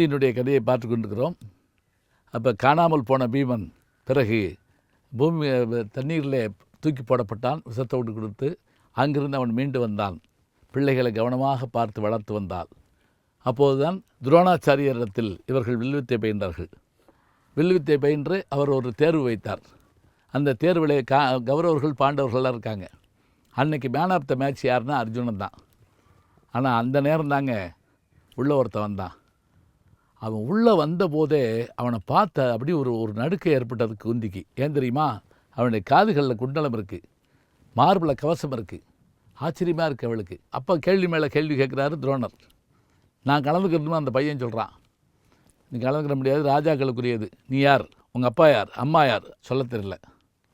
குந்தியினுடைய கதையை பார்த்து கொண்டிருக்கிறோம். அப்போ காணாமல் போன பீமன் பிறகு பூமி தண்ணீரில் தூக்கி போடப்பட்டான் விசத்தோடு கொடுத்து அங்கிருந்து அவன் மீண்டு வந்தான். பிள்ளைகளை கவனமாக பார்த்து வளர்த்து வந்தாள். அப்போதுதான் துரோணாச்சாரியரிடத்தில் இவர்கள் வில்வித்தை பயின்றார்கள் வில்வித்தை பயின்று அவர் ஒரு தேர்வு வைத்தார். அந்த தேர்வில் கா கௌரவர்கள் பாண்டவர்கள்லாம் இருக்காங்க. அன்னைக்கு மேன் ஆஃப் த மேட்ச் யாருன்னா அர்ஜுனன் தான். ஆனால் அந்த நேரம் தாங்க உள்ள ஒருத்தன் வந்தான். அவன் உள்ளே வந்தபோதே அவனை பார்த்த அப்படி ஒரு ஒரு நடுக்கை ஏற்பட்டது குந்திக்கு ஏன் தெரியுமா? அவனுடைய காதுகளில் குண்டலம் இருக்குது மார்பில் கவசம் இருக்குது ஆச்சரியமாக இருக்குது அவளுக்கு. அப்போ கேள்வி மேலே கேள்வி கேட்குறாரு துரோணர். நான் கலந்துக்கிறதுன்னு அந்த பையன் சொல்கிறான். நீ கலந்துக்கிற முடியாது ராஜாக்களுக்குரியது. நீ யார்? உங்கள் அப்பா யார்? அம்மா யார்? சொல்ல தெரியல.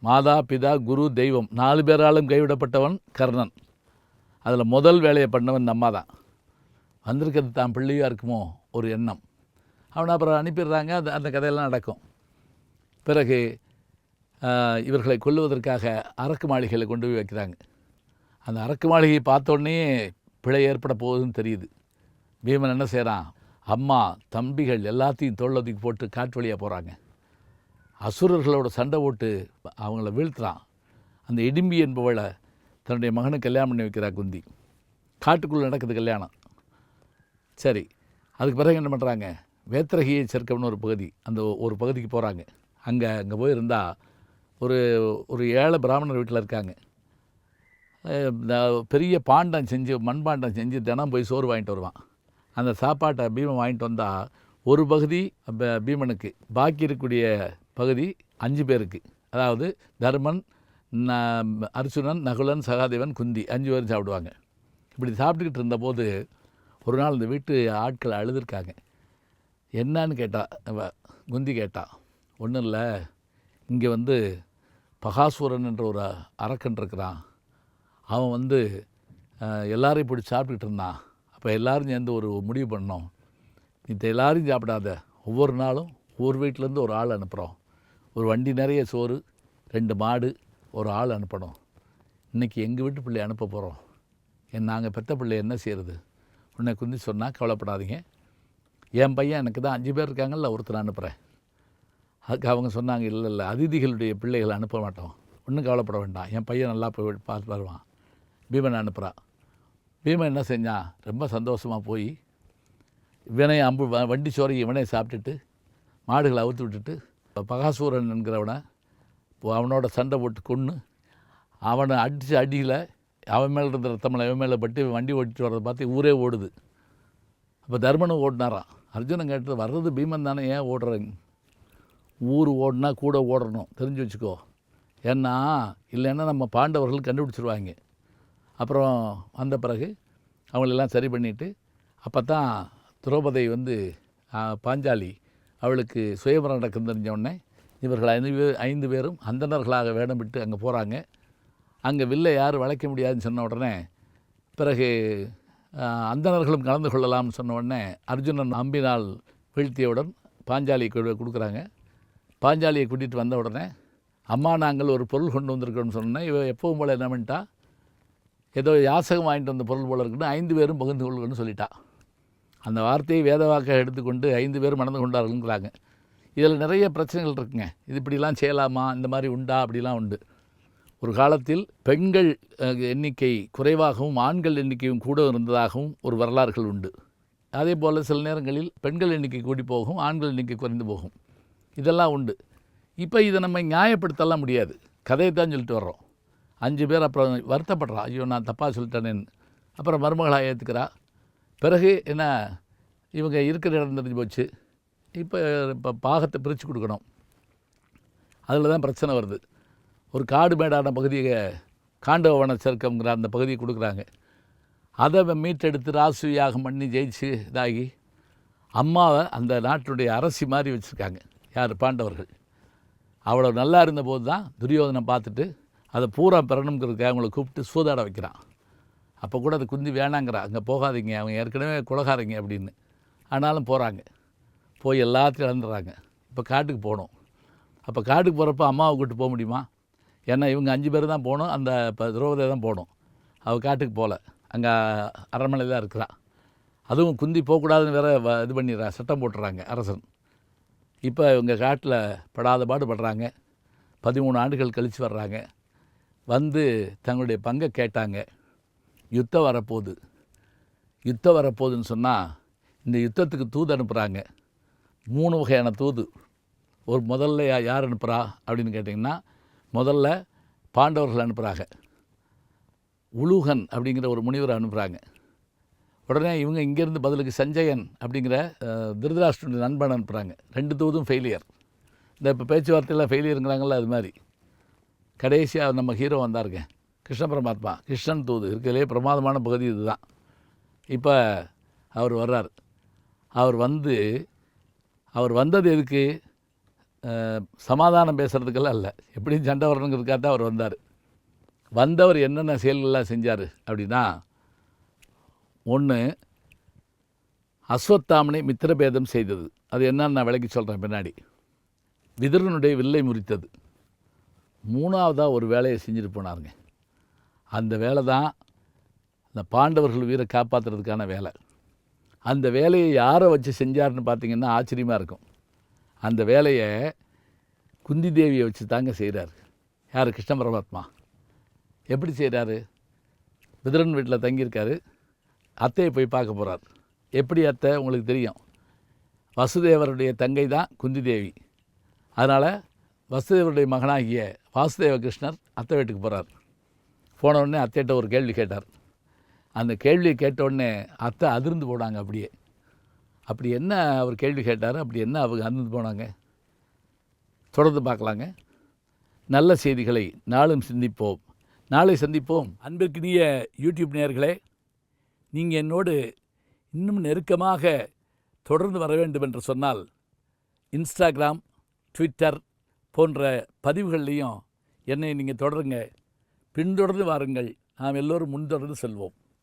மாதா பிதா குரு தெய்வம். நாலு பேராலும் கைவிடப்பட்டவன் கர்ணன். அதில் முதல் வேலையை பண்ணவன் இந்த அம்மா தான். வந்திருக்கிறது தான் பிள்ளையாக இருக்குமோ? ஒரு எண்ணம். அவனை அப்புறம் அனுப்பிடுறாங்க. அந்த அந்த கதையெல்லாம் நடக்கும். பிறகு இவர்களை கொல்லுவதற்காக அரக்கு மாளிகையில் கொண்டு போய் வைக்கிறாங்க. அந்த அரக்கு மாளிகையை பார்த்தோன்னே பிழை ஏற்பட போகுதுன்னு தெரியுது. பீமன் என்ன செய்கிறான் அம்மா தம்பிகள் எல்லாத்தையும் தோல்லதுக்கு போட்டு காட்டு வழியாக போகிறாங்க அசுரர்களோட சண்டை போட்டு அவங்கள வீழ்த்துறான். அந்த இடிம்பி என்பவளை தன்னுடைய மகனுக்கு கல்யாணம் பண்ணி வைக்கிறா குந்தி. காட்டுக்குள்ளே நடக்குது கல்யாணம். சரி அதுக்கு பிறகு என்ன பண்ணுறாங்க வேத்திரகியை சேர்க்கம்னு ஒரு பகுதி அந்த ஒரு பகுதிக்கு போகிறாங்க அங்கே அங்கே போயிருந்தால் ஒரு ஒரு ஏழை பிராமணர் வீட்டில் இருக்காங்க. பெரிய பாண்டம் செஞ்சு மண்பாண்டம் செஞ்சு தினம் போய் சோறு வாங்கிட்டு வருவான். அந்த சாப்பாட்டை பீமன் வாங்கிட்டு வந்தால் ஒரு பகுதி பீமனுக்கு பாக்கி இருக்கக்கூடிய பகுதி அஞ்சு பேருக்கு. அதாவது தர்மன் அர்ச்சுனன் அர்ஜுனன் நகுலன் சகாதேவன் குந்தி அஞ்சு பேர் சாப்பிடுவாங்க. இப்படி சாப்பிட்டுக்கிட்டு இருந்தபோது ஒரு நாள் இந்த வீட்டு ஆட்கள் அழுதுருக்காங்க. என்னான்னு கேட்டா குந்தி கேட்டா ஒன்றும் இல்லை. இங்கே வந்து பகாசுரன் என்ற ஒரு அரக்கன் இருக்கிறான். அவன் வந்து எல்லாரையும் பிடிச்சி சாப்பிட்டுக்கிட்டு இருந்தான். அப்போ எல்லோரும் சேர்ந்து ஒரு முடிவு பண்ணோம். இந்த எல்லாரையும் சாப்பிடாத. ஒவ்வொரு நாளும் ஒவ்வொரு வீட்டிலேருந்து ஒரு ஆள் அனுப்புகிறோம் ஒரு வண்டி நிறைய சோறு ரெண்டு மாடு ஒரு ஆள் அனுப்பணும். இன்றைக்கி எங்கள் வீட்டு பிள்ளை அனுப்ப போகிறோம் என் நாங்கள் பெற்ற பிள்ளை என்ன செய்கிறது உன்னை குந்தி சொன்னால் கவலைப்படாதீங்க. என் பையன் எனக்கு தான் அஞ்சு பேர் இருக்காங்கல்ல ஒருத்தர் அனுப்புகிறேன் அதுக்கு அவங்க சொன்னாங்க இல்லை இல்லை அதிதிகளுடைய பிள்ளைகளை அனுப்ப மாட்டோம். ஒன்றும் கவலைப்பட வேண்டாம். என் பையன் நல்லா போய் பார்த்து வருவான். பீமன் அனுப்புகிறான் பீமன் என்ன செஞ்சான்? ரொம்ப சந்தோஷமாக போய் இவனை அம்பு வ- வண்டி சோறை இவனே சாப்பிட்டுட்டு மாடுகளை அவுத்து விட்டுட்டு பகாசூரன் என்கிறவனை இப்போ அவனோட சண்டை போட்டு கொன்று அவனை அடித்து அடியில் அவன் மேலே இருந்த ரத்தமலை அவன் மேலே பட்டு வண்டி ஓட்டிட்டு வரதை பார்த்து ஊரே ஓடுது. அப்போ தர்மனும் ஓடினாராம். அர்ஜுனன் கேட்டது வர்றது பீமன் தானே ஏன் ஓடுறேங்க? ஊர் ஓடினா கூட ஓடணும் தெரிஞ்சு வச்சுக்கோ. ஏன்னா இல்லைன்னா நம்ம பாண்டவர்கள் கண்டுபிடிச்சிருவாங்க. அப்புறம் வந்த பிறகு அவங்களெல்லாம் சரி பண்ணிவிட்டு அப்போ தான் திரௌபதி வந்து பாஞ்சாலி அவளுக்கு சுயமரம் நடக்குன்னு தெரிஞ்சவுடனே இவர்கள் ஐந்து பேர் ஐந்து பேரும் அந்தணர்களாக வேடம் விட்டு அங்கே போகிறாங்க அங்கே வில்லை யாரும் வளைக்க முடியாதுன்னு சொன்ன உடனே பிறகு அந்தனர்களும் அந்தணர்களும் கலந்து கொள்ளலாம்னு சொன்ன உடனே அர்ஜுனன் அம்பினால் வீழ்த்தியவுடன் பாஞ்சாலி கொடுக்குறாங்க. பாஞ்சாலியை கூட்டிகிட்டு வந்த உடனே அம்மா நாங்கள் ஒரு பொருள் கொண்டு வந்திருக்கோம்னு சொன்னேன் இவ எப்பவும் போல் என்ன பண்ணிட்டா? ஏதோ யாசகம் வாங்கிட்டு வந்த பொருள் போல இருக்குன்னு ஐந்து பேரும் பகிர்ந்து கொள்ளுன்னு சொல்லிட்டா. அந்த வார்த்தையை வேதவாக்க எடுத்துக்கொண்டு ஐந்து பேர் மணந்து கொண்டார்கள்ங்கிறாங்க. இதில் நிறைய பிரச்சனைகள் இருக்குங்க. இது இப்படிலாம் செய்யலாமா? இந்த மாதிரி உண்டா? அப்படிலாம் உண்டு. ஒரு காலத்தில் பெண்கள் எண்ணிக்கை குறைவாகவும் ஆண்கள் எண்ணிக்கையும் கூட இருந்ததாகவும் ஒரு வரலாறுகள் உண்டு. அதே போல் சில நேரங்களில் பெண்கள் எண்ணிக்கை கூடி போகும் ஆண்கள் எண்ணிக்கை குறைந்து போகும். இதெல்லாம் உண்டு. இப்போ இதை நம்ம நியாயப்படுத்தலாம் முடியாது. கதையை தான் சொல்லிட்டு வர்றோம். அஞ்சு பேர் அப்புறம் வருத்தப்படுறா. ஐயோ நான் தப்பாக சொல்லிட்டேனேன்னு. அப்புறம் மருமகளாக ஏற்றுக்கிறா பிறகு என்ன இவங்க இருக்கிற இடம் தெரிஞ்சு போச்சு. இப்போ இப்போ பாகத்தை பிரித்து கொடுக்கணும். அதில் தான் பிரச்சனை வருது. ஒரு காடு மேடான பகுதியை காண்டவன சர்க்கம்ங்கிற அந்த பகுதியை கொடுக்குறாங்க. அதை அவன் மீட்டெடுத்து ராசு யாகம் பண்ணி ஜெயிச்சு இதாகி அம்மாவை அந்த நாட்டினுடைய அரசி மாதிரி வச்சுருக்காங்க. யார்? பாண்டவர்கள். அவ்வளோ நல்லா இருந்தபோது தான் துரியோதனை பார்த்துட்டு அதை பூரா பெறணுங்கிறதுக்கு அவங்கள கூப்பிட்டு சூதாட வைக்கிறான். அப்போ கூட அது குந்தி வேணாங்கிறா. அங்கே போகாதீங்க அவங்க ஏற்கனவே குலகாரங்க அப்படின்னு. ஆனாலும் போகிறாங்க போய் எல்லாத்தையும் இழந்துடுறாங்க. இப்போ காட்டுக்கு போகணும். அப்போ காட்டுக்கு போகிறப்ப அம்மாவை கூப்பிட்டு போக முடியுமா? ஏன்னா இவங்க அஞ்சு பேர் தான் போகணும் அந்த இப்போ திரௌபதி தான் போகணும் அவள் காட்டுக்கு போகல அங்கே அரண்மனையில் தான் இருக்கிறா. அதுவும் குந்தி போகக்கூடாதுன்னு வேற வ- இது பண்ணிடுறா சட்டம் போட்டுறாங்க அரசன். இப்போ இவங்க காட்டில் படாத பாடு படுறாங்க பதிமூணு ஆண்டுகள் கழித்து வர்றாங்க. வந்து தங்களுடைய பங்கை கேட்டாங்க. யுத்தம் வரப்போகுது. யுத்தம் வரப்போகுதுன்னு சொன்னால் இந்த யுத்தத்துக்கு தூது அனுப்புகிறாங்க மூணு வகையான தூது. ஒரு முதல்ல யார் அனுப்புகிறா அப்படின்னு கேட்டிங்கன்னா முதல்ல பாண்டவர்கள் அனுப்புகிறாங்க உலூகன் அப்படிங்கிற ஒரு முனிவரை அனுப்புகிறாங்க உடனே இவங்க இங்கேருந்து பதிலுக்கு சஞ்சயன் அப்படிங்கிற திருதராஷ்டிரனுடைய நண்பன் அனுப்புகிறாங்க ரெண்டு தூதும் ஃபெயிலியர் இந்த இப்போ பேச்சுவார்த்தையில் ஃபெயிலியருங்கிறாங்கள அது மாதிரி. கடைசியாக நம்ம ஹீரோ வந்தாருங்க. கிருஷ்ண பரமாத்மா. கிருஷ்ணன் தூது. இருக்கிறதுலே பிரமாதமான பகுதி இதுதான். இப்போ அவர் வர்றார். அவர் வந்து அவர் வந்தது எதுக்கு? சமாதானம் பேசுகிறதுக்கெல்லாம் இல்லை. எப்படியும் சண்டை வரணுங்கிறதுக்காக தான் அவர் வந்தார். வந்தவர் என்னென்ன செயல்கள்லாம் செஞ்சார் அப்படின்னா ஒன்று அஸ்வத்தாமனை மித்திரபேதம் செய்தது. அது என்னன்னு நான் விளக்கி சொல்கிறேன் பின்னாடி. விதுரனுடைய வில்லை முறித்தது. மூணாவதாக ஒரு வேலையை செஞ்சுட்டு போனாருங்க. அந்த வேலை தான் அந்த பாண்டவர்கள் உயிரை காப்பாற்றுறதுக்கான வேலை. அந்த வேலையை யாரை வச்சு செஞ்சாருன்னு பார்த்தீங்கன்னா ஆச்சரியமாக இருக்கும். அந்த வேலையை குந்தி தேவியை வச்சு தாங்க செய்கிறார் யார்? கிருஷ்ண பரமாத்மா. எப்படி செய்கிறாரு விதரன் வீட்டில் தங்கியிருக்காரு. அத்தையை போய் பார்க்க போகிறார் எப்படி அத்தை? உங்களுக்கு தெரியும். வசுதேவருடைய தங்கை தான் குந்தி தேவி. அதனால் வசுதேவருடைய மகனாகிய வாசுதேவ கிருஷ்ணர் அத்தை வீட்டுக்கு போகிறார் போன உடனே அத்தைகிட்ட ஒரு கேள்வி கேட்டார். அந்த கேள்வியை கேட்ட உடனே அத்தை அதிர்ந்து போனாங்க அப்படியே. அப்படி என்ன அவர் கேள்வி கேட்டார்? அப்படி என்ன அவங்க அதிர்ந்து போனாங்க? தொடர்ந்து பார்க்கலாங்க. நல்ல செய்திகளை நாளும் சிந்திப்போம். நாளை சந்திப்போம். அன்பிற்கினிய யூடியூப் நேயர்களே நீங்கள் என்னோடு இன்னும் நெருக்கமாக தொடர்ந்து வர வேண்டும் என்று சொன்னால் இன்ஸ்டாகிராம் ட்விட்டர் போன்ற பதிவுகள்லையும் என்னை நீங்கள் தொடருங்க. பின்தொடர்ந்து வாருங்கள். நாம் எல்லோரும் முன்தொடர்ந்து செல்வோம்.